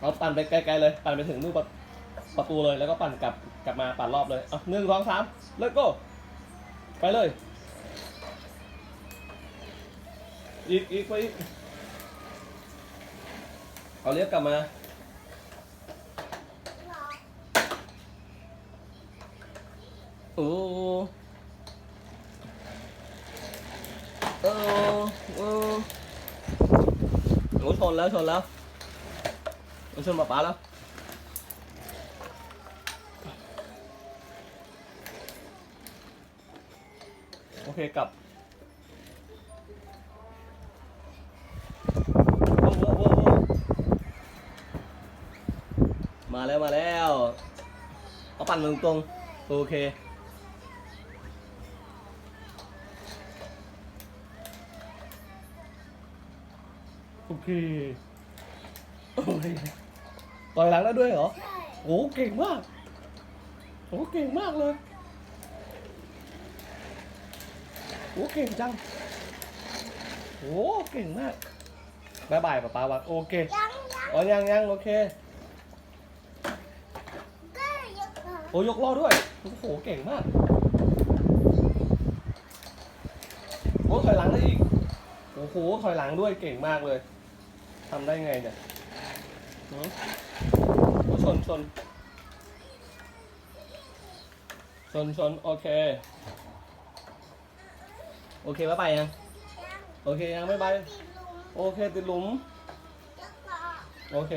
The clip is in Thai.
เอาปั่นไปไกลๆเลย ปั่นไปถึงนู่นประประตูเลย แล้วก็ปั่นกลับกลับมาปั่นรอบเลยเอาหนึ่งสองสามเลิกโก้ไปเลย อีกอีกไปอีกเอาเลี้ยวกลับมา โอ้โอ้โอ้หนูชนแล้วชนแล้ว หนูชนป๊าป๊าแล้วโอเคกลับโว้โว้โว้โว้มาแล้วมาแล้ว เอาปั่นตรงๆโอเคโอเคโอเค ต่อยหลังได้ด้วยเหรอใช่โอ้เก่งมาก โอ้เก่งมากเลย โอ้เก่งจัง โอ้เก่งมากบายบายป๊าป๊าวังโอเคยังยังอ๋อยังยังโอเคก็ยกก่อนโอ้ยกล้อด้วย โอ้โหเก่งมาก โอ้ถอยหลังได้อีก โอ้โหถอยหลังด้วยเก่งมากเลยทำได้ไงเนี่ยหือโอ้ ชนชนชนชนโอเค โอเคบ๊าไปยัง โอเคยังไม่ไป โอเคติดหลุม โอเค